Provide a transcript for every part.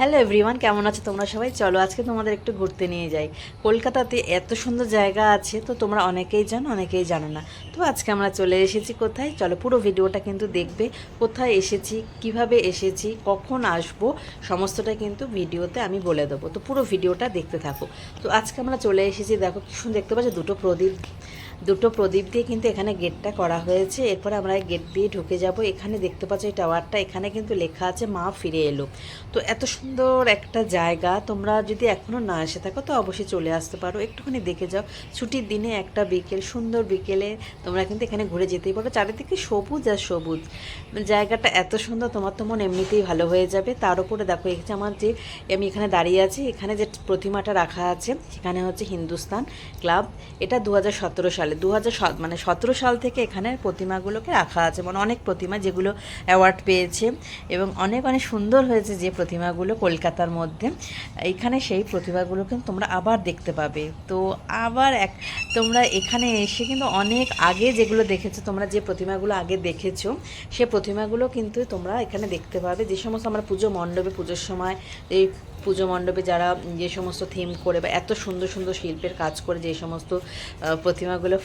Hello everyone কেমন আছো তোমরা সবাই? চলো আজকে তোমাদের একটু ঘুরতে নিয়ে যাই। কলকাতাতে এত সুন্দর জায়গা আছে, তো তোমরা অনেকেই জানো অনেকেই জানো না। তো আজকে আমরা চলে এসেছি কোথায়? চলো পুরো ভিডিওটা কিন্তু দেখবে, কোথায় এসেছি, কীভাবে এসেছি, কখন আসব, সমস্তটা কিন্তু ভিডিওতে আমি বলে দেবো। তো পুরো ভিডিওটা দেখতে থাকো। তো আজকে আমরা চলে এসেছি, দেখো কি সুন্দর, দেখতে পাচ্ছ দুটো প্রদীপ দুটো প্রদীপ দিয়ে কিন্তু এখানে গেটটা করা হয়েছে। এরপরে আমরা গেট দিয়ে ঢুকে যাব। এখানে দেখতে পাচ্ছ এই টাওয়ারটা, এখানে কিন্তু লেখা আছে, মা ফিরে এলো। তো এত সুন্দর একটা জায়গা। তোমরা যদি এখনও না এসে থাকো, তো অবশ্যই চলে আসতে পারো। একটুখানি দেখে যাও। ছুটির দিনে একটা বিকেল, সুন্দর বিকেলে তোমরা কিন্তু এখানে ঘুরে যেতেই পারো চারিদিকে সবুজ আর সবুজ। জায়গাটা এত সুন্দর, তোমার তো মন এমনিতেই ভালো হয়ে যাবে। তার উপরে দেখো, এই যে আমার যে আমি এখানে দাঁড়িয়ে আছি, এখানে যে প্রতিমাটা রাখা আছে, সেখানে হচ্ছে হিন্দুস্তান ক্লাব। এটা দু সালে দু মানে সতেরো সাল থেকে এখানে প্রতিমাগুলোকে রাখা আছে মানে অনেক প্রতিমা যেগুলো অ্যাওয়ার্ড পেয়েছে এবং অনেক অনেক সুন্দর হয়েছে যে প্রতিমাগুলো কলকাতার মধ্যে। এখানে সেই প্রতিমাগুলো কিন্তু তোমরা আবার দেখতে পাবে। তো আবার এক, তোমরা এখানে এসে কিন্তু অনেক আগে যেগুলো দেখেছ, তোমরা যে প্রতিমাগুলো আগে দেখেছ, সে প্রতিমাগুলো কিন্তু তোমরা এখানে দেখতে পাবে। যে সমস্ত আমরা পুজো মণ্ডপে পুজোর সময় এই পুজো মণ্ডপে যারা যে সমস্ত থিম করে বা এত সুন্দর সুন্দর শিল্পের কাজ করে, যে সমস্ত প্রতিমাগুলো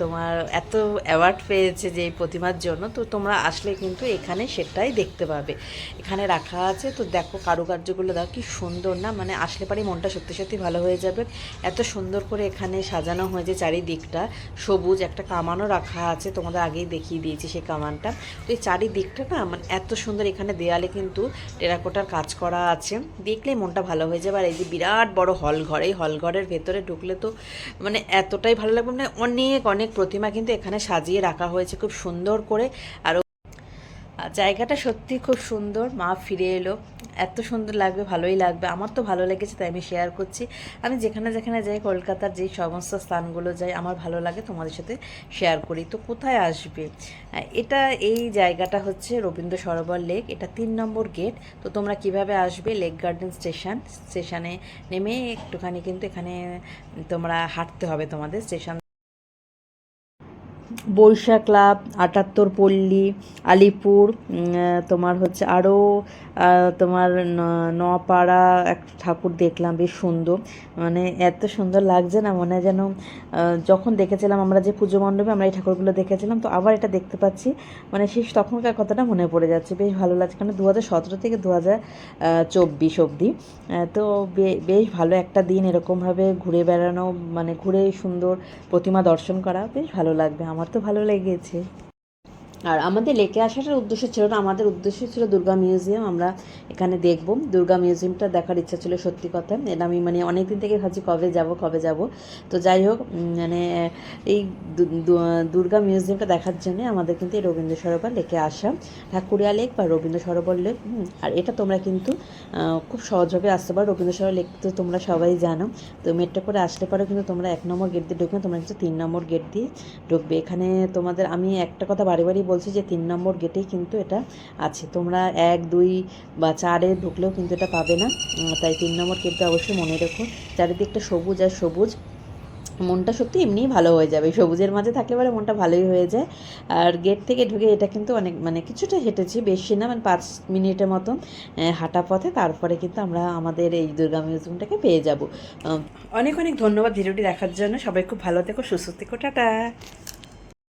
তোমার এত অ্যাওয়ার্ড পেয়েছে যে প্রতিমার জন্য, তো তোমরা আসলে কিন্তু এখানে সেটাই দেখতে পাবে। এখানে রাখা আছে, তো দেখো কারুকার্যগুলো দেখো কি সুন্দর না মানে আসলে পারে মনটা সত্যি সত্যি ভালো হয়ে যাবে। এত সুন্দর করে এখানে সাজানো হয়েছে চারিদিকটা, সবুজ একটা কামানও রাখা আছে, তোমাদের আগেই দেখিয়ে দিয়েছি সেই কামানটা। তো এই চারিদিকটা না মানে এত সুন্দর এখানে দেয়ালে কিন্তু টেরাকোটার কাজ করা আছে। দেখলেই মনটা ভালো হয়ে যাবে। আর এই যে বিরাট বড় হল ঘর, এই হল ঘরের ভেতরে ঢুকলে তো মানে এতটাই ভালো লাগবে। মানে অনেক অনেক প্রতিমা কিন্তু এখানে সাজিয়ে রাখা হয়েছে খুব সুন্দর করে। আর জায়গাটা সত্যি খুব সুন্দর, মা ফিরে এলো। এত সুন্দর লাগবে, ভালোই লাগবে। আমার তো ভালো লেগেছে, তাই আমি শেয়ার করছি। আমি যেখানে যেখানে যাই, কলকাতার যেই সমস্ত স্থানগুলো যাই, আমার ভালো লাগে, তোমাদের সাথে শেয়ার করি। তো কোথায় আসবে? এটা এই জায়গাটা হচ্ছে রবীন্দ্র সরোবর লেক। এটা তিন নম্বর গেট তো তোমরা কীভাবে আসবে? লেক গার্ডেন স্টেশন স্টেশনে নেমে একটুখানি কিন্তু এখানে তোমরা হাঁটতে হবে তোমাদের। স্টেশন বৈশাখ ক্লাব আটাত্তর পল্লী, আলিপুর তোমার হচ্ছে আরও তোমার নপাড়া এক ঠাকুর দেখলাম, বেশ সুন্দর। মানে এত সুন্দর লাগছে না, মনে যেন যখন দেখেছিলাম আমরা যে পুজো মণ্ডপে আমরা এই ঠাকুরগুলো দেখেছিলাম, তো আবার এটা দেখতে পাচ্ছি। মানে সেই তখনকার কথাটা মনে পড়ে যাচ্ছে, বেশ ভালো লাগছে। কারণ দু হাজার সতেরো থেকে দু চব্বিশ অবধি তো বেশ ভালো একটা দিন এরকমভাবে ঘুরে বেড়ানো মানে ঘুরে সুন্দর প্রতিমা দর্শন করা, বেশ ভালো লাগবে। আমার তো ভালো লেগেছে। আর আমাদের লেকে আসাটার উদ্দেশ্য ছিল না, আমাদের উদ্দেশ্য ছিল দুর্গা মিউজিয়াম, আমরা এখানে দেখব। দুর্গা মিউজিয়ামটা দেখার ইচ্ছা ছিল, সত্যি কথা। এটা আমি মানে অনেক দিন থেকে ভাবছি কবে যাব কবে যাব। তো যাই হোক মানে এই দুর্গা মিউজিয়ামটা দেখার জন্য আমাদের কিন্তু এই রবীন্দ্র সরোবর লেকে আসা। ঠাকুরিয়া লেক বা রবীন্দ্র সরোবর লেক আর এটা তোমরা কিন্তু খুব সহজভাবে আসতে পারো। রবীন্দ্র সরোবর লেক তো তোমরা সবাই জানো। তো মেট্রো করে আসতে পারো কিন্তু তোমরা এক নম্বর গেট দিয়ে ঢুকবে, তোমরা কিন্তু তিন নম্বর গেট দিয়ে ঢুকবে। এখানে তোমাদের, আমি একটা কথা বারে বারেই বলছি যে তিন নম্বর গেটেই কিন্তু এটা আছে। তোমরা এক দুই বা চারে ঢুকলেও কিন্তু এটা পাবে না। তাই তিন নম্বর গেটটা অবশ্যই মনে রেখো। চারিদিকটা সবুজ আর সবুজ। মনটা সত্যি এমনিই ভালো হয়ে যাবে। সবুজের মাঝে থাকলে পরে মনটা ভালোই হয়ে যায়। আর গেট থেকে ঢুকে এটা কিন্তু অনেক মানে কিছুটা হেঁটেছি বেশি না মানে পাঁচ মিনিটের আহ, হাঁটা পথে। তারপরে কিন্তু আমরা আমাদের এই দুর্গা মিউজিয়ামটাকে পেয়ে যাব। অনেক অনেক ধন্যবাদ ভিডিওটি দেখার জন্য। সবাই খুব ভালো থেকো সুস্থ থেকো টাটা।